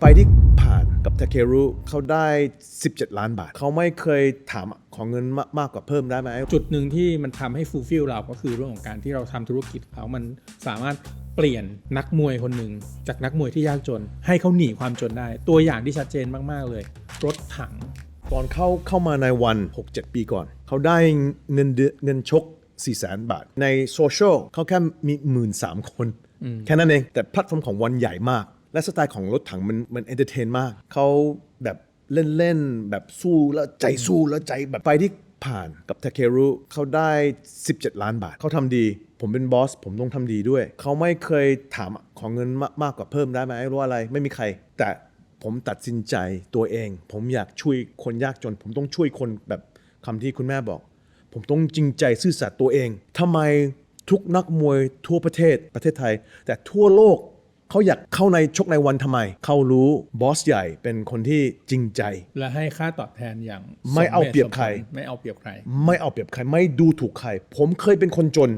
ไฟที่ผ่านกับทาเครุเขาได้ 17 ล้านบาท เขาไม่เคยถามขอเงินมากมากกว่าเพิ่มได้ไหม จุดหนึ่งที่มันทำให้ฟูลฟิลเราก็คือเรื่องของการที่เราทำธุรกิจแล้วมันสามารถเปลี่ยนนักมวยคนหนึ่ง จากนักมวยที่ยากจน ให้เขาหนีความจนได้ ตัวอย่างที่ชัดเจนมาก ๆ เลย รถถัง ตอนเข้าเข้ามาในวัน 6-7 ปีก่อน เขาได้เงินเดือนเงินชก4แสนบาท ในโซเชียลเขาแค่มีหมื่นสามคน แค่นั้นเองแต่แพลตฟอร์มของวันใหญ่มาก และสไตล์ของรถถังมันมันเอนเตอร์เทนมาก เขาแบบเล่นๆ แบบสู้แล้วใจสู้แล้วใจแบบไฟที่ผ่านกับทาเครุเขาได้ 17 ล้านบาท เขาทำดี ผมเป็นบอส ผมต้องทำดีด้วย เขาไม่เคยถามของเงินมากมากกว่าเพิ่มได้ไหมรู้อะไร ไม่มีใคร แต่ผมตัดสินใจตัวเอง ผมอยากช่วยคนยากจน ผมต้องช่วยคนแบบคำที่คุณแม่บอก ผมต้องจริงใจซื่อสัตย์ตัวเองทำไมทุกนักมวยทั่วประเทศประเทศไทย แต่ทั่วโลก เขาอยากเข้าในชกในวันทำไม เขารู้บอสใหญ่เป็นคนที่จริงใจ และให้ค่าตอบแทนอย่างไม่เอาเปรียบใครไม่เอาเปรียบใคร ไม่เอาเปรียบใครไม่ดูถูกใคร ผมเคยเป็นคนจน